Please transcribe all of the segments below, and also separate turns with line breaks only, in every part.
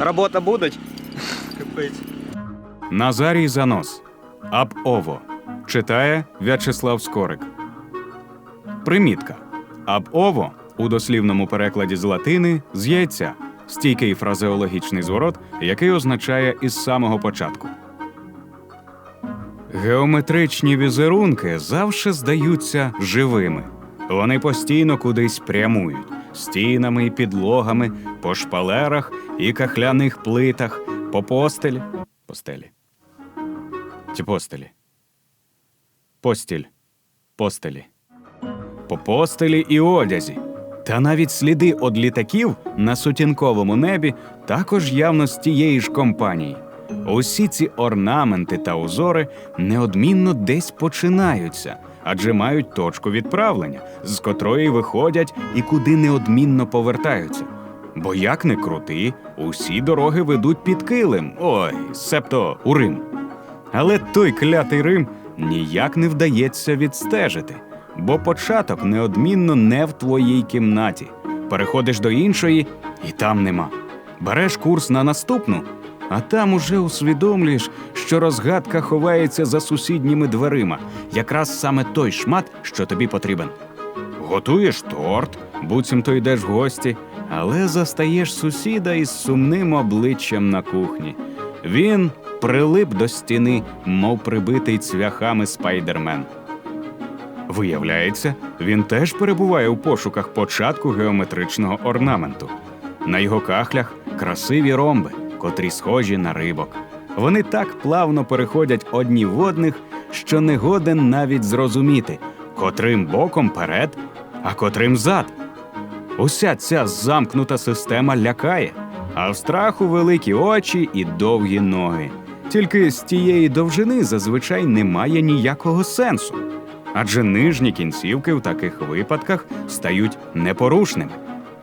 Робота будуть? Капець.
Назарій Занос. Аб ово. Читає В'ячеслав Скорик. Примітка. Аб ово у дослівному перекладі з латини з яйця. Стійкий фразеологічний зворот, який означає із самого початку. Геометричні візерунки завше здаються живими. Вони постійно кудись прямують стінами і підлогами, по шпалерах і кахляних плитах, по постелі. Постелі. Ті постелі. Постіль. Постелі. По постелі і одязі. Та навіть сліди од літаків на сутінковому небі також явно з тієї ж компанії. Усі ці орнаменти та узори неодмінно десь починаються, адже мають точку відправлення, з котрої виходять і куди неодмінно повертаються. Бо як не крути, усі дороги ведуть під килим, ой, себто у Рим. Але той клятий Рим ніяк не вдається відстежити, бо початок неодмінно не в твоїй кімнаті. Переходиш до іншої, і там нема. Береш курс на наступну, а там уже усвідомлюєш, що розгадка ховається за сусідніми дверима, якраз саме той шмат, що тобі потрібен. Готуєш торт, буцімто йдеш в гості, але застаєш сусіда із сумним обличчям на кухні. Він прилип до стіни, мов прибитий цвяхами спайдермен. Виявляється, він теж перебуває у пошуках початку геометричного орнаменту. На його кахлях красиві ромби, котрі схожі на рибок. Вони так плавно переходять одні в одних, що не годен навіть зрозуміти, котрим боком перед, а котрим зад. Уся ця замкнута система лякає, а в страху великі очі і довгі ноги. Тільки з тієї довжини зазвичай немає ніякого сенсу. Адже нижні кінцівки в таких випадках стають непорушними,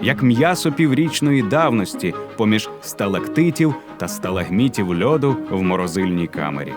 як м'ясо піврічної давності поміж сталактитів та сталагмітів льоду в морозильній камері.